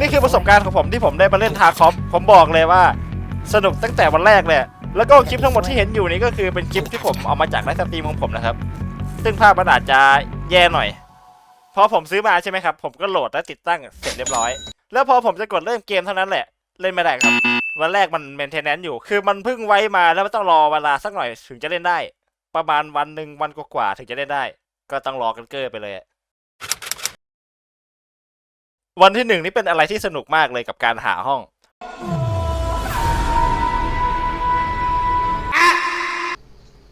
นี่คือประสบการณ์ของผมที่ผมได้มาเล่นทาคอมผมบอกเลยว่า สนุกตั้งแต่วันแรกเลย แล้วก็คลิปทั้งหมดที่เห็นอยู่นี้ก็คือเป็นคลิปที่ผมเอามาจากไลฟ์สตรีมของผมนะครับ ซึ่งภาพมันอาจจะแย่หน่อย พอผมซื้อมาใช่ไหมครับ ผมก็โหลดและติดตั้งเสร็จเรียบร้อย แล้วพอผมจะกดเริ่มเกมเท่านั้นแหละ เล่นไม่ได้ครับ วันแรกมันเมนเทนแนนซ์อยู่ คือมันเพิ่งไว้มาแล้วมันต้องรอเวลาสักหน่อยถึงจะเล่นได้ ประมาณวันหนึ่งวันกว่าๆถึงจะเล่นได้ ก็ต้องรอกันเกอร์ไปเลย วันที่หนึ่งนี่เป็นอะไรที่สนุกมากเลยกับการหาห้อง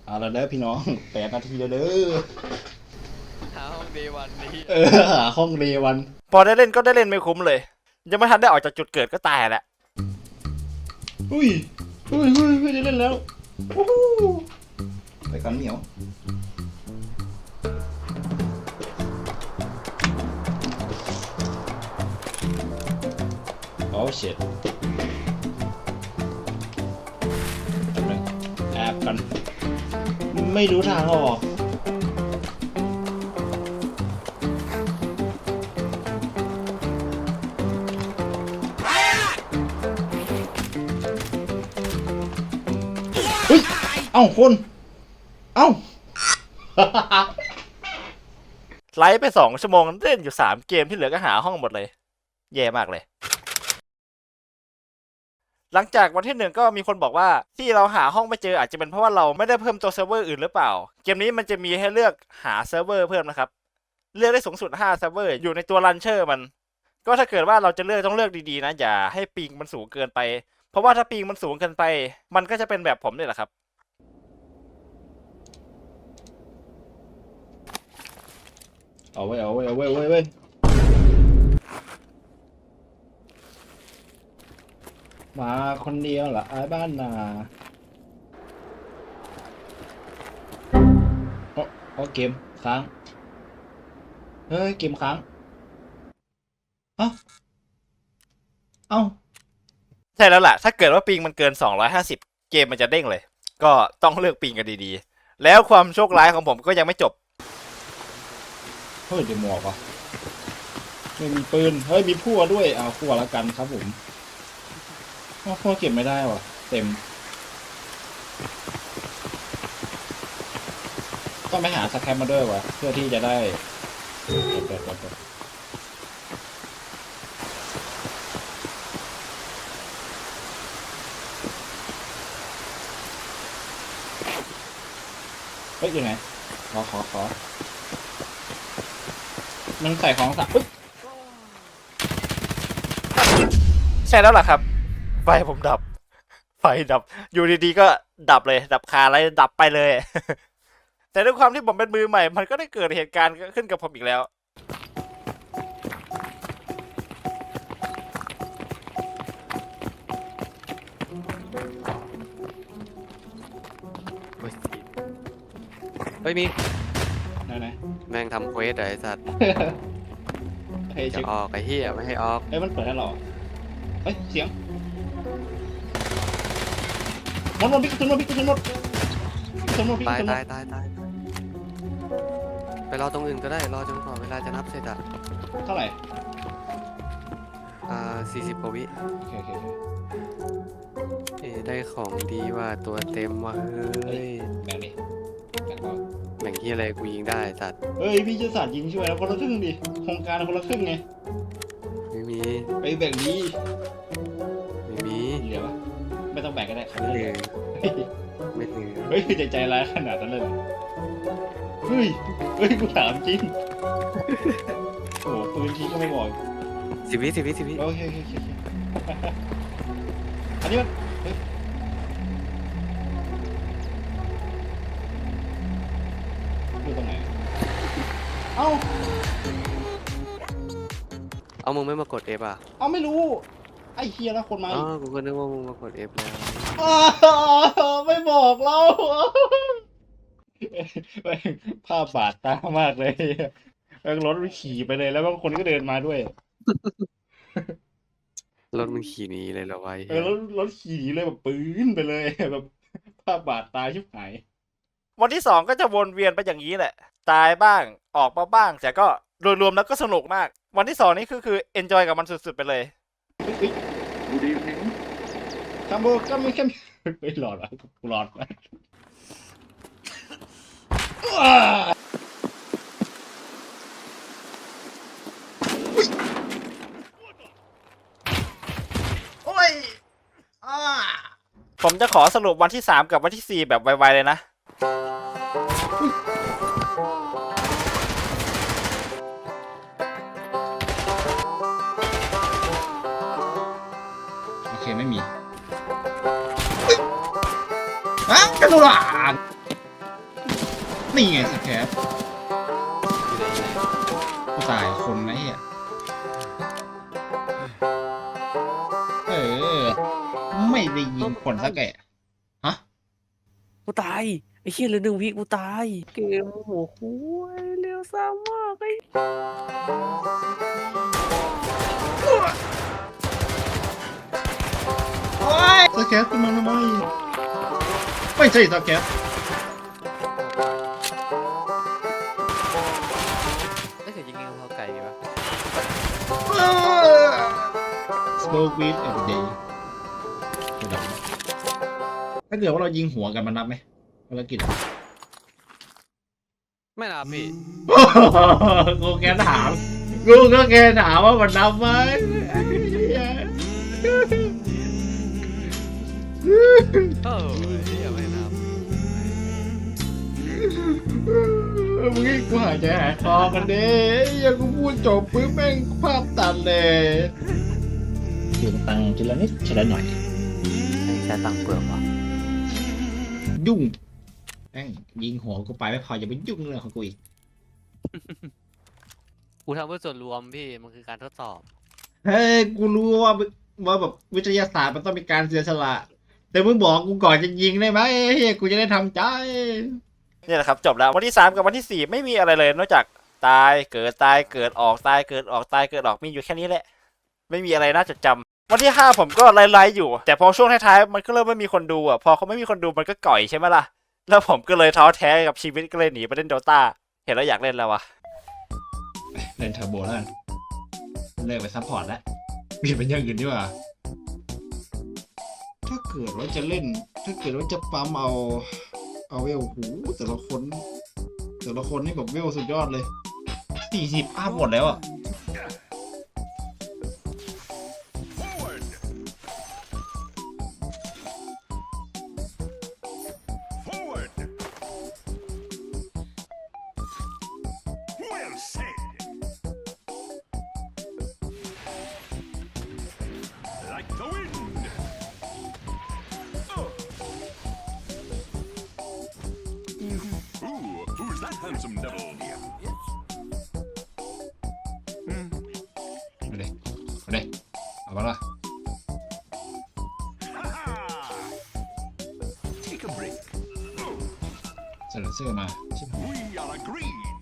เอาละเด้อพี่น้อง แปดนาทีแล้วเด้อหาห้องเดวันนี้เออหาห้องเรวัน พอได้เล่นก็ได้เล่นไม่คุ้มเลย ยังไม่ทันได้ออกจากจุดเกิดก็ตายแหละอุ้ยอุ้ยอุ้ยอุ้ยได้เล่นแล้ววู้ฮู้ไปกันเหนียว ช็ดแป๊บนึงแอบกัน ไม่รู้ทางออกเฮ้ย เอ้าคน เอ้า ไลฟ์ไปสองชั่วโมงเล่นอยู่สามเกมที่เหลือก็หาห้องหมดเลย แย่มากเลย หลังจากวันที่หนึ่งก็มีคนบอกว่าที่เราหาห้องไม่เจออาจจะเป็นเพราะว่าเราไม่ได้เพิ่มตัวเซิร์ฟเวอร์อื่นหรือเปล่า เกมนี้มันจะมีให้เลือกหาเซิร์ฟเวอร์เพิ่มนะครับ เลือกได้สูงสุด5เซิร์ฟเวอร์อยู่ในตัวรันเชอร์มัน ก็ถ้าเกิดว่าเราจะเลือกต้องเลือกดีๆนะอย่าให้ปิงมันสูงเกินไป เพราะว่าถ้าปิงมันสูงเกินไป มันก็จะเป็นแบบผมนี่แหละครับเอาไว้เอาไว้เอาไว้เอาไว้เอาไว้ มาคนเดียวเหรอไอ้บ้านนาโอ้โอ้เกมค้าง เฮ้ย เกมค้างเอ้าเอ้าใช่แล้วล่ะ ถ้าเกิดว่าปิงมันเกิน 250 เกมมันจะเด้งเลย ก็ต้องเลือกปิงกันดีๆ แล้วความโชคร้ายของผมก็ยังไม่จบ เฮ้ยเดี๋ยวหมวกว่ะไม่มีปืน เฮ้ย มีพั่วด้วย เอาพั่วแล้วกันครับผม วพั่วเก็บไม่ได้ว่ะ เต็ม ต้องไปหาสแคมมาด้วยวะเพื่อที่จะได้เปิดเปิดเปิดเฮ้ยยังไงขอขอขอมันใส่ของสักปึ๊บใช่แล้วล่ะครับ ไฟผมดับ ไฟดับ อยู่ดีๆก็ดับเลย ดับคาอะไรดับไปเลย แต่ด้วยความที่ผมเป็นมือใหม่ มันก็ได้เกิดเหตุการณ์ขึ้นกับผมอีกแล้ว เฮ้ยเฮ้ยมีไหนไหนแม่งทำเควสเหรอไอ้สัตว์เฮ้ยจะเช็คออกไอ้เหี้ยไม่ให้ออกเฮ้ยมันเปิดให้เราเฮ้ยเสียง หมดหมดบิ๊กทุนหมดบิ๊กทุนหมดบิ๊กทุนหมดบิ๊กตายทุนหมตายดตายตายไปรอตรงอื่นก็ได้รอจนกว่าเวลาจะนับเสร็จอะเท่าไหร่อ่าสี่สิบกว่าวิโอเคโอเคโอเคเอ้ยได้ของดีว่าตัวเต็มว่ะเฮ้ยแบ่งดิแบ่งเราแบ่งที่อะไรกูยิงได้สัตว์เฮ้ยพี่จะสาดยิงช่วยนะคนละครึ่งดิโครงการคนละครึ่งไงไม่มีไปแบ่งดี ฮ้ยใจใจร้ายขนาดนั้นเลยเหรอเฮ้ย เฮ้ยกูถามจริง โอ้โหปืนทีก็ไม่บอก สิบวิสิบวิสิบวิโอเคโอเคโอเคโอเคอันนี้มันเฮ้ยอยู่ตรงไหน เอ้า เอามึงไม่มากด F อะเอาไม่รู้ ไอ้เฮียแล้วคนมาอ๋อีอกกูก็นึกว่ามึงมากด F แล้ว อ้าวไม่บอกเราแม่ง ภาพบาดตามากเลยแม่งรถมันขี่ไปเลยแล้วบางคนก็เดินมาด้วย รถมึงขี่หนีเลยเหรอวะไอ้เอเหี้อยรถรถขี่หนีเลยแบบปืนไปเลยแบบภาพบาดตาชิบหาย วันที่สองก็จะวนเวียนไปอย่างนี้แหละ ตายบ้างออกมาบ้าง แต่ก็โดยรวมแล้วก็สนุกมาก วันที่สองนี่คือคือ enjoy กับมันสุดๆไปเลยดูดีนึงทำโบก็ไม่แค่ไม่หลอดอะกูหลอดไปว้า โอ้ยอ่าผมจะขอสรุปวันที่ 3 กับวันที่ 4 แบบไวๆเลยนะ โอเคไม่มีอะกระโดดอะ นี่ไงสแคปกูตายคนนะเฮียเออ ไม่ได้ยิงคนสักแกะฮะ กูตาย ไอ้เหี้ยเหลือหนึ่งวิกูตาย เกมโอ้โหคุยเร็วซ้ำมากไอ้สแคปขึ้นมาทำไมไม่ใช่สแคป สโปกวีดเอ็มดีถ้าเกิดว่าเรายิงหัวกันมันนับไหมภารกิจไม่นะพี่กูแค่ถามกูก็แค่ถามว่ามันนับไหมเออเหี้ยไม่นะมึงให้กูหายใจหายคอกันเด้ยังกูพูดจบปึ๊บแม่งภาพตัดเลย เสียงตังทีละนิดทีละหน่อยใช้ตังค์เปลือกวะยุ่งแม่งยิงหัวกูไปไม่พออย่าไปยุ่งเรื่องของกูอีกกูทำเพื่อส่วนรวมพี่มันคือการทดสอบ เฮ้ยกูรู้ว่าว่าแบบวิทยาศาสตร์มันต้องมีการเสียสละ แต่มึงบอกกูก่อนจะยิงได้ไหมเฮ้ยกูจะได้ทำใจนี่แหละครับจบแล้ววันที่ 3 กับวันที่ 4 ไม่มีอะไรเลยนอกจากตายเกิดตายเกิดออกตายเกิดออกตายเกิดออกมีอยู่แค่นี้แหละ ไม่มีอะไรน่าจดจำ วันที่ 5 ผมก็ไล่ๆอยู่ แต่พอช่วงท้ายๆมันก็เริ่มไม่มีคนดูอะพอเขาไม่มีคนดูมันก็ก่อยใช่ไหมล่ะ แล้วผมก็เลยท้อแท้กับชีวิตก็เลยหนีไปเล่นโดตาเห็นแล้วอยากเล่นแล้ววะเล่นเทอร์โบแล้วกันเลิกไปซัพพอร์ตแล้วเปลี่ยนเป็นอย่างอื่นดีกว่า ถ้าเกิดว่าจะเล่น ถ้าเกิดว่าจะปั๊มเอา เอาเวลหูแต่ละคนแต่ละคนนี่แบบเวลสุดยอดเลยสี่สิบอัพหมดแล้วอะ handsome devil? มาเลยมาเลยเอาปะล่ะ Ha-ha! Take a break. เสนอเสื้อมาชิบหาย We are agreed.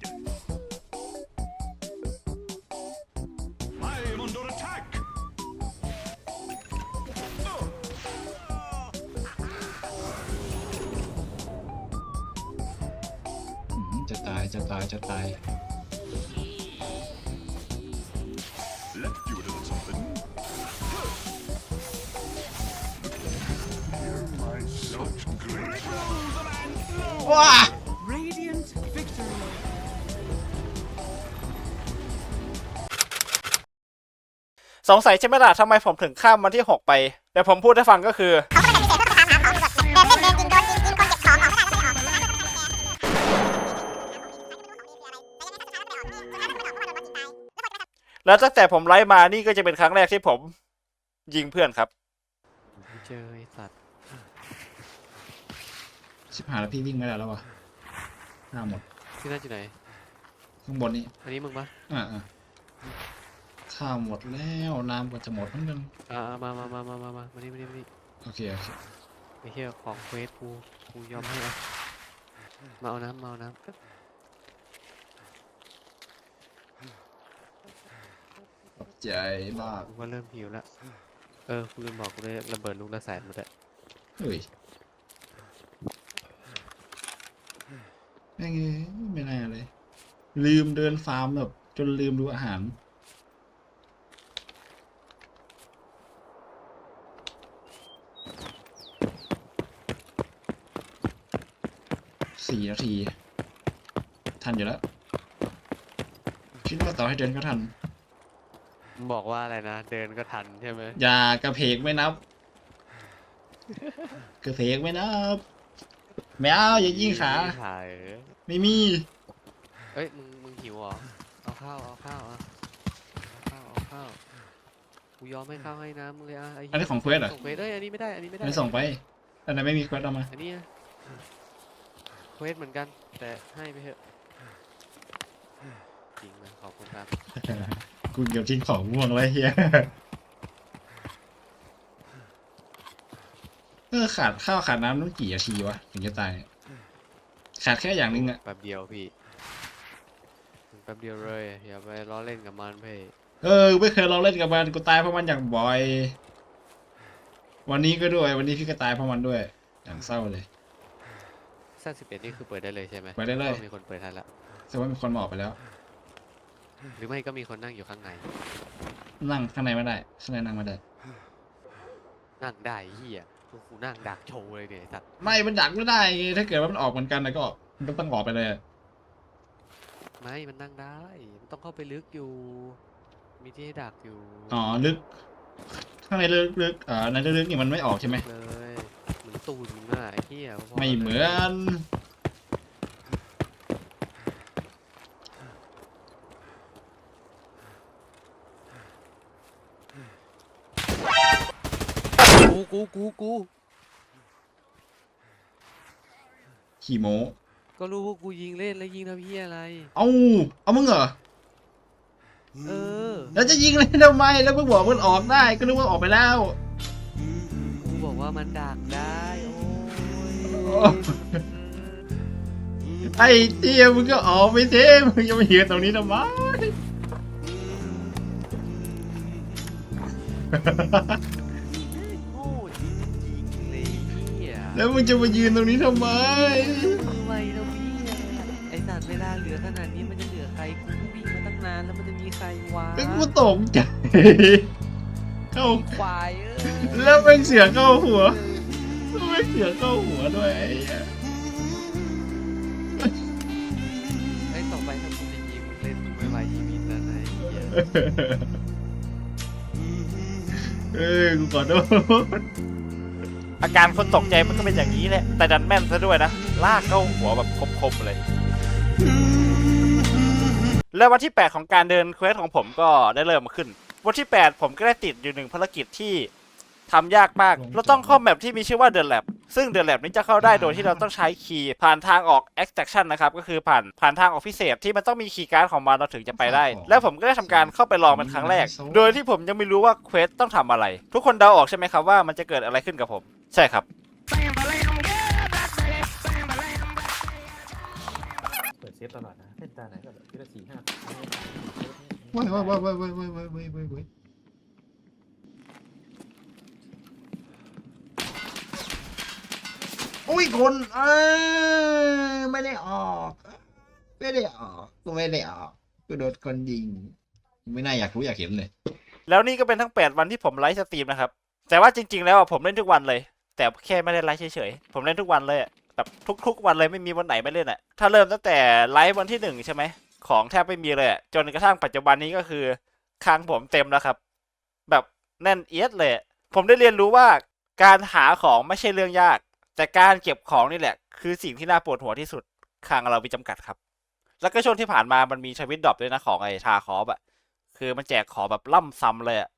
จะตายจะตาย Left you a little something. My such great ว้า Radiant victory. สงสัยใช่ไหมล่ะทำไมผมถึงข้ามวันที่ 6 ไป แต่ผมพูดให้ฟังก็คือ แล้วตั้งแต่ผมไลฟ์มานี่ก็จะเป็นครั้งแรกที่ผม ยิงเพื่อนครับ เจอไอ้สัตว์ชิบหายแล้วพี่วิ่งไม่ได้แล้ววะหน้าหมด ที่นั่นอยู่ไหน ข้างบนนี้อันนี้มึงปะอ่าอ่าข้าวหมดแล้วน้ำก็จะหมดเหมือนกันอ่ามามามามามามามานี่มานี่มานี่โอเคโอเคไอ้เหี้ยของเควสกูกูยอมให้อามาเอาน้ำมาเอาน้ำ ใจมากว่าเริ่มหิวแล้ว เออกูลืมบอกกูเลยระเบิดลูกละแสนหมดอะเฮ้ยไม่งี้ยไม่น่าเลย ลืมเดินฟาร์มแบบ จนลืมดูอาหาร สี่นาที ทันอยู่แล้ว คิดว่าต่อให้เดินก็ทัน บอกว่าอะไรนะ เดินก็ทันใช่ไหมอย่ากระเพกไม่นับ กระเพกไม่นับไม่เอาอย่ายิงขาถ่ายเออไม่มี เอ้ยมึงมึงหิวเหรอเอาข้าวเอาข้าวอะเอาข้าวเอาข้าวกูยอมให้ข้าวให้น้ำมึงเลยอะไอ้อันนี้ของเควสเหรอ ส่งเควสเอ้ยอันนี้ไม่ได้อันนี้ไม่ได้ ไม่ส่งไปอันนั้นไม่มีเควสเอามา อันนี้อะเควสเหมือนกัน แต่ให้ไปเถอะจริงนะขอบคุณครับ กูเกี่ยวทิ้งของม่วงเลยเฮียเออขาดข้าวขาดน้ำต้องกี่นาทีวะถึงจะตายเนี่ยขาดแค่อย่างหนึงอะแป๊บเดียวพี่แป๊บเดียวเลยอย่าไปล้อเล่นกับมันเพ่เออไม่เคยลองเล่นกับมันกูตายเพราะมันอย่างบ่อย วันนี้ก็ด้วย วันนี้พี่ก็ตายเพราะมันด้วย อย่างเศร้าเลยสั้นสิบเอ็ดนี่คือเปิดได้เลยใช่ไหมเปิดได้เลยพราะมีคนเปิดทันละแต่ว่ามีคนมาออกไปแล้ว หรือไม่ก็มีคนนั่งอยู่ข้างใน นั่งข้างในไม่ได้ข้างในนั่งไม่ได้ นั่งได้เฮียกูกูนั่งดักโชว์เลยเนี่ยไอ้สัตว์ไม่ มันดักไม่ได้ไงถ้าเกิดว่ามันออกเหมือนกันนะก็มันก็ต้องออกไปเลยอะไม่มันนั่งได้ มันต้องเข้าไปลึกอยู่ มีที่ให้ดักอยู่อ๋อ ลึก ข้างในลึกลึกอ่าในลึกๆนี่มันไม่ออกใช่ไหม เลยเหมือนตูนมึงอะไอ้เฮียพๆไม่เหมือน กูกูกูกู ขี่โมก็รู้ว่ากูยิงเล่นแล้วยิงทำเฮียอะไร เอาเอามึงเหรอ เออ แล้วจะยิงเลยทำไม แล้วมึงบอกมันออกได้ ก็นึกว่าออกไปแล้ว กูบอกว่ามันดักได้โอ้ยไอ้เตี้ยมึงก็ออกไปเท่มึงจะมาเหียนตรงนี้ทำไม แล้วมึงจะมายืนตรงนี้ทำไม ทำไมเราพี่ไอสัตว์เวลาเหลือขนาดนี้มันจะเหลือใครกูก็วิ่งมาตั้งนานแล้วมันจะมีใครวะแล้วกูตกใจเข้าควายเออแล้วเป็นเสียงเข้าหัวไม่เสียงเข้าหัวด้วยไอ้เหี้ยไอต่อไปถ้ากูจะยิงมึงเล่นมึงไม่ไหวชีวิตแล้วนะไอ้เหี้ยเออกูขอโทษ อาการคนตกใจมันก็เป็นอย่างนี้แหละ แต่ดันแม่นซะด้วยนะ ลากเข้าหัวแบบคมๆเลย และววันที่ 8 ของการเดินเควสของผมก็ได้เริ่มขึ้น วันที่ 8 ผมก็ได้ติดอยู่หนึ่งภารกิจที่ ทำยากมาก เราต้องเข้าแมปที่มีชื่อว่า The Lab ซึ่ง The Lab นี้จะเข้าได้โดยที่เราต้องใช้คีย์ผ่านทางออก extraction นะครับ ก็คือผ่านผ่านทางออกพิเศษที่มันต้องมีคีย์การ์ดของมันเราถึงจะไปได้ แล้วผมก็ได้ทำการเข้าไปลองเป็นครั้งแรก โดยที่ผมยังไม่รู้ว่าเควสต้องทำอะไร ทุกคนเดาออกใช่ไหมครับว่ามันจะเกิดอะไรขึ้นกับผม ใช่ครับเปิดเซฟตลอดนะเล่นตาไหนก็แบบทีละสี่ห้าว้ายว้ายว้ายว้ายว้ายว้ายว้ายว้ายว้ายว้าย อุ้ยคนเออไม่ได้ออก ไม่ได้ออกกูไม่ได้ออกกูโดนคนยิง ไม่น่าอยากรู้อยากเห็นเลย แล้วนี่ก็เป็นทั้ง 8 วันที่ผมไลฟ์สตรีมนะครับ แต่ว่าจริง ๆ แล้วอะผมเล่นทุกวันเลย แต่แค่ไม่ได้ไลฟ์เฉยๆ ผมเล่นทุกวันเลยอะแบบทุก ๆ วันเลยไม่มีวันไหนไม่เล่นอะถ้าเริ่มตั้งแต่ไลฟ์วันที่หนึ่งใช่ไหม ของแทบไม่มีเลยอะจนกระทั่งปัจจุบันนี้ก็คือคลังผมเต็มแล้วครับ แบบแน่นเอียดเลย ผมได้เรียนรู้ว่าการหาของไม่ใช่เรื่องยาก แต่การเก็บของนี่แหละ คือสิ่งที่น่าปวดหัวที่สุดคลังเรามีจำกัดครับ แล้วก็ช่วงที่ผ่านมามันมีชวิตดรอปด้วยนะของไอ้ทาคอฟอะคือมันแจกของแบบล่ำซ้ำเลยอะ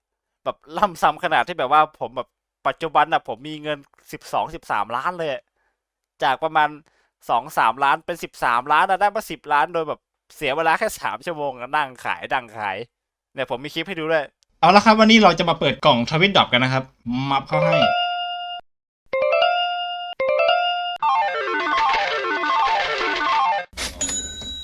แบบล่ำซ้ำขนาดที่แบบว่าผมแบบปัจจุบันอะผมมีเงินสิบสองสิบสามล้านเลย จากประมาณสองสามล้านเป็นสิบสามล้านได้มาสิบล้านโดยแบบเสียเวลาแค่สามชั่วโมงนั่งขายดังขายเนี่ยผมมีคลิปให้ดูด้วย เอาละครับวันนี้เราจะมาเปิดกล่องทวิตดอปกันนะครับ มับเข้าให้